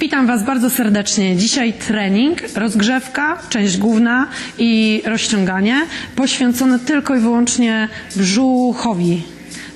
Witam Was bardzo serdecznie. Dzisiaj trening, rozgrzewka, część główna i rozciąganie poświęcone tylko i wyłącznie brzuchowi.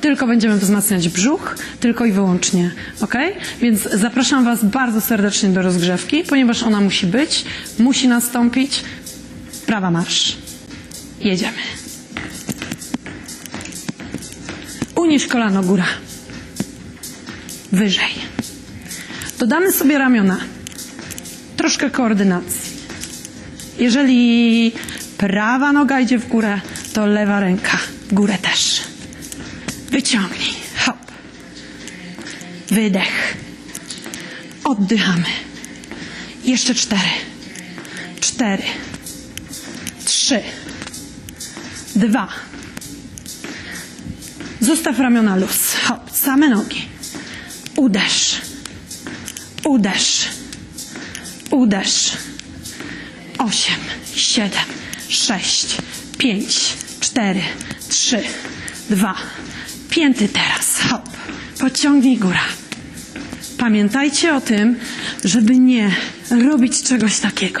Tylko będziemy wzmacniać brzuch, tylko i wyłącznie, ok? Więc zapraszam Was bardzo serdecznie do rozgrzewki, ponieważ ona musi być, musi nastąpić. Prawa marsz. Jedziemy. Unieś kolano góra. Wyżej. Dodamy sobie ramiona. Troszkę koordynacji. Jeżeli prawa noga idzie w górę, to lewa ręka w górę też. Wyciągnij. Hop. Wydech. Oddychamy. Jeszcze cztery. Cztery. Trzy. Dwa. Zostaw ramiona luz. Hop. Same nogi. Uderz. Uderz. Uderz. Osiem, siedem, sześć, pięć, cztery, trzy, dwa. Pięty teraz. Hop. Pociągnij góra. Pamiętajcie o tym, żeby nie robić czegoś takiego.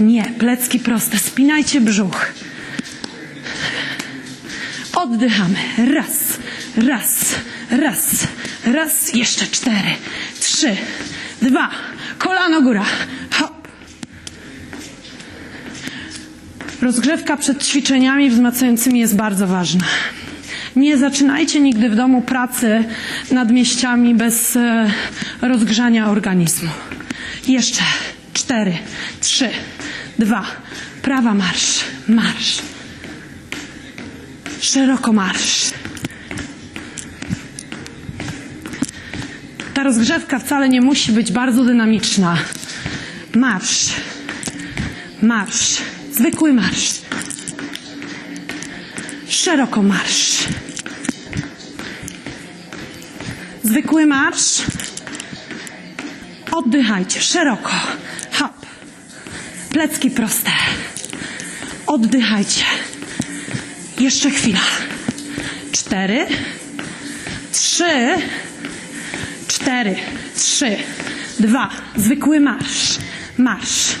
Nie, plecki proste. Spinajcie brzuch. Oddychamy. Raz, raz, raz, raz. Jeszcze cztery, trzy, dwa. Kolano góra. Hop. Rozgrzewka przed ćwiczeniami wzmacniającymi jest bardzo ważna. Nie zaczynajcie nigdy w domu pracy nad mieściami bez e, rozgrzania organizmu. Jeszcze cztery, trzy, dwa. Prawa marsz, marsz. Szeroko marsz. Ta rozgrzewka wcale nie musi być bardzo dynamiczna. Marsz. Marsz. Zwykły marsz. Szeroko marsz. Zwykły marsz. Oddychajcie szeroko. Hop. Plecki proste. Oddychajcie. Jeszcze chwila. Cztery. Trzy. Cztery. Trzy. Dwa. Zwykły marsz. Marsz.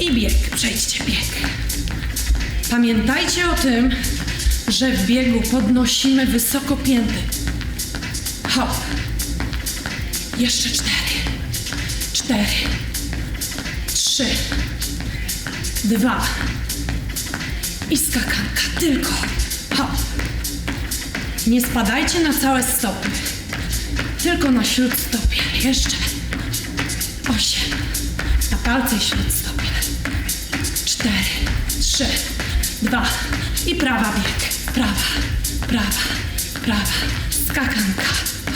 I bieg. Przejdźcie bieg. Pamiętajcie o tym, że w biegu podnosimy wysoko pięty. Hop. Jeszcze cztery. Cztery. Trzy. Dwa. I skakanka. Tylko. Hop. Nie spadajcie na całe stopy. Tylko na śródstopie. Jeszcze. Osiem. Na palce i śródstopie. Cztery. Trzy. Dwa. I prawa bieg. Prawa. Prawa. Prawa. Skakanka.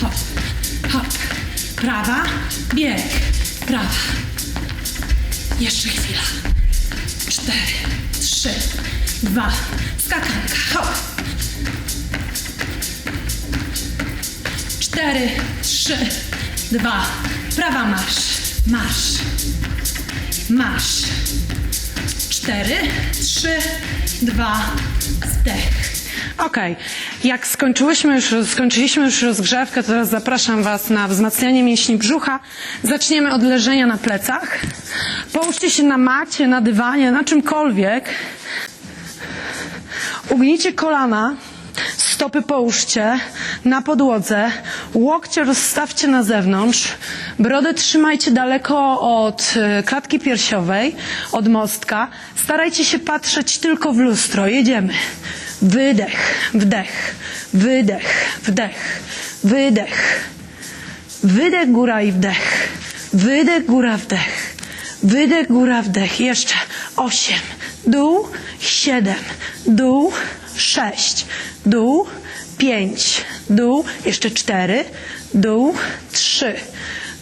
Hop. Hop. Prawa. Bieg. Prawa. Jeszcze chwila. Cztery. Trzy. Dwa. Skakanka. Hop. Cztery. Trzy. Dwa. Prawa marsz. Marsz. Marsz. Cztery, trzy, dwa, zdech. Okej, jak skończyłyśmy już, skończyliśmy już rozgrzewkę, to teraz zapraszam Was na wzmacnianie mięśni brzucha. Zaczniemy od leżenia na plecach. Połóżcie się na macie, na dywanie, na czymkolwiek. Ugnijcie kolana, stopy połóżcie na podłodze, łokcie rozstawcie na zewnątrz, brodę trzymajcie daleko od e, klatki piersiowej, od mostka. Starajcie się patrzeć tylko w lustro. Jedziemy. Wydech, wdech, wydech, wdech, wydech. Wydech, góra i wdech. Wydech, góra, wdech. Wydech, góra, wdech. Jeszcze osiem. Dół, siedem. Dół, sześć. Dół, pięć. Dół, jeszcze cztery. Dół, trzy.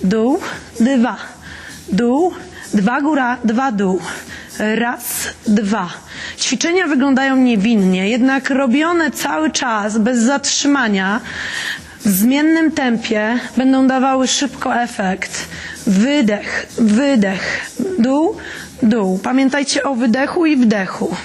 Dół, dwa. Dół, dwa góra, dwa dół. Raz, dwa. Ćwiczenia wyglądają niewinnie, jednak robione cały czas, bez zatrzymania, w zmiennym tempie będą dawały szybko efekt. Wydech, wydech, dół, dół. Pamiętajcie o wydechu i wdechu.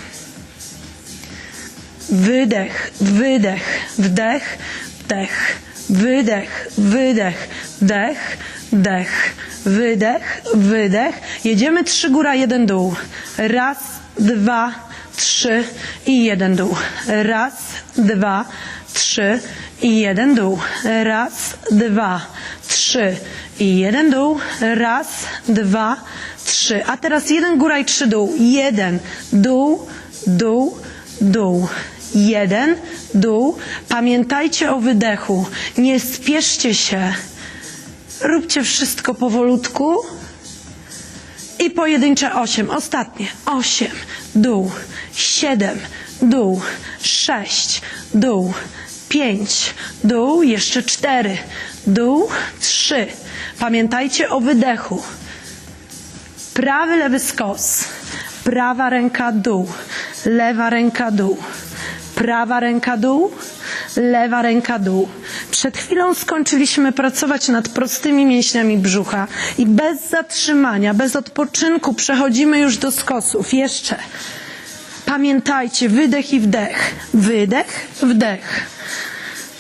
Wydech, wydech, wdech, wdech, wydech, wydech, dech, dech, wydech, wydech. Jedziemy trzy góra, jeden dół. Raz, dwa, trzy i jeden dół. Raz, dwa, trzy i jeden dół. Raz, dwa, trzy i jeden dół. Raz, dwa, trzy. A teraz jeden góra i trzy dół. Jeden, dół, dół, dół. Jeden, dół. Pamiętajcie o wydechu. Nie spieszcie się. Róbcie wszystko powolutku. I pojedyncze osiem. Ostatnie. Osiem. Dół. Siedem. Dół. Sześć. Dół. Pięć. Dół. Jeszcze cztery. Dół. Trzy. Pamiętajcie o wydechu. Prawy, lewy skos. Prawa ręka dół. Lewa ręka dół. Prawa ręka dół. Lewa ręka dół. Przed chwilą skończyliśmy pracować nad prostymi mięśniami brzucha i bez zatrzymania, bez odpoczynku przechodzimy już do skosów. Jeszcze. Pamiętajcie, wydech i wdech. Wydech, wdech.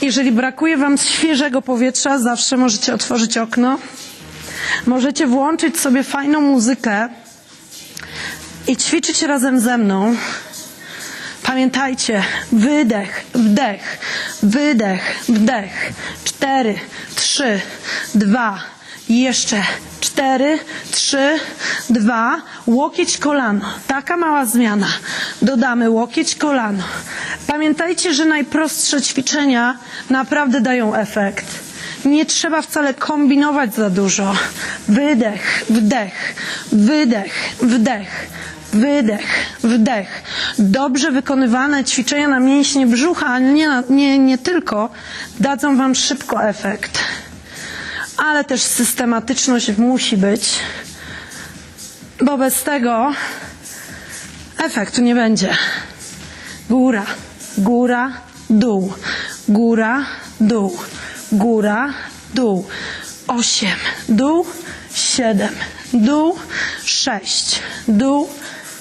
Jeżeli brakuje Wam świeżego powietrza, zawsze możecie otworzyć okno. Możecie włączyć sobie fajną muzykę i ćwiczyć razem ze mną. Pamiętajcie, wydech, wdech, wydech, wdech. Cztery, trzy, dwa, jeszcze cztery, trzy, dwa. Łokieć, kolano. Taka mała zmiana. Dodamy łokieć, kolano. Pamiętajcie, że najprostsze ćwiczenia naprawdę dają efekt. Nie trzeba wcale kombinować za dużo. Wydech, wdech, wydech, wdech, wydech, wdech. Dobrze wykonywane ćwiczenia na mięśnie brzucha, nie, nie, nie tylko, dadzą Wam szybko efekt. Ale też systematyczność musi być, bo bez tego efektu nie będzie. Góra, góra, dół, góra, dół, góra, dół. Osiem, dół, siedem, dół, sześć, dół,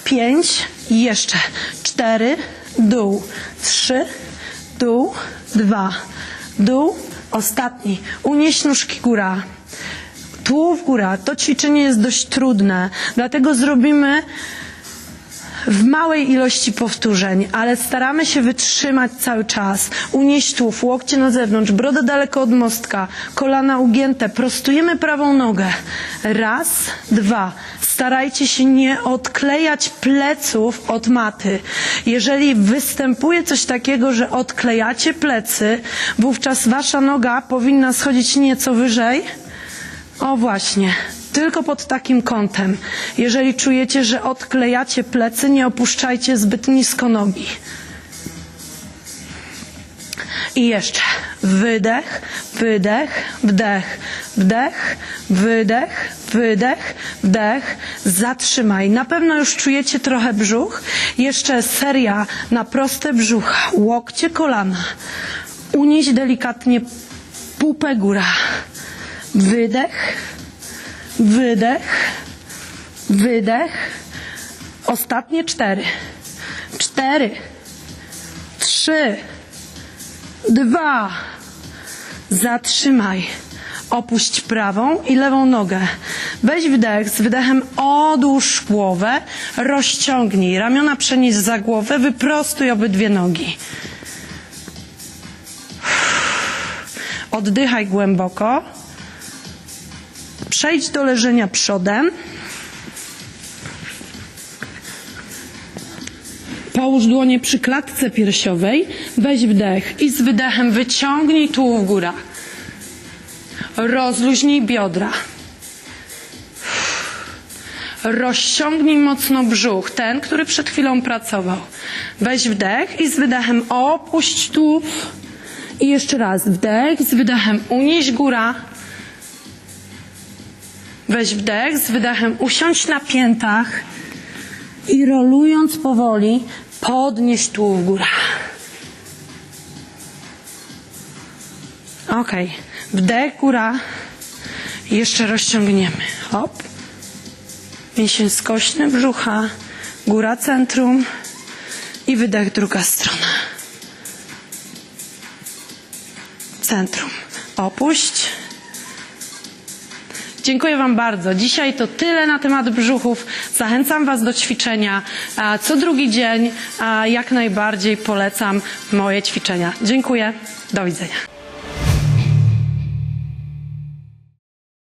pięć, i jeszcze cztery, dół, trzy, dół, dwa, dół, ostatni. Unieś nóżki góra. Tułów góra. To ćwiczenie jest dość trudne, dlatego zrobimy w małej ilości powtórzeń, ale staramy się wytrzymać cały czas. Unieść tułów, łokcie na zewnątrz, brodę daleko od mostka, kolana ugięte, prostujemy prawą nogę. Raz, dwa. Starajcie się nie odklejać pleców od maty. Jeżeli występuje coś takiego, że odklejacie plecy, wówczas wasza noga powinna schodzić nieco wyżej. O właśnie, tylko pod takim kątem. Jeżeli czujecie, że odklejacie plecy, nie opuszczajcie zbyt nisko nogi. I jeszcze wydech, wydech, wdech, wdech, wydech, wydech, wdech. Zatrzymaj. Na pewno już czujecie trochę brzuch. Jeszcze seria na proste brzucha. Łokcie, kolana. Unieś delikatnie pupę góra. Wydech, wydech, wydech. Ostatnie cztery. Cztery, trzy, dwa. Zatrzymaj. Opuść prawą i lewą nogę. Weź wdech, z wydechem odłóż głowę, rozciągnij. Ramiona przenieś za głowę, wyprostuj obydwie nogi. Oddychaj głęboko. Przejdź do leżenia przodem. Połóż dłonie przy klatce piersiowej. Weź wdech i z wydechem wyciągnij tułów góra. Rozluźnij biodra. Rozciągnij mocno brzuch, ten, który przed chwilą pracował. Weź wdech i z wydechem opuść tułów. I jeszcze raz wdech, z wydechem unieś góra. Weź wdech, z wydechem usiądź na piętach i rolując powoli podnieś tułów góra. Ok, wdech góra jeszcze rozciągniemy. Hop. Mięsień skośny brzucha, góra centrum i wydech druga strona. Centrum. Opuść. Dziękuję Wam bardzo. Dzisiaj to tyle na temat brzuchów. Zachęcam Was do ćwiczenia. Co drugi dzień jak najbardziej polecam moje ćwiczenia. Dziękuję. Do widzenia.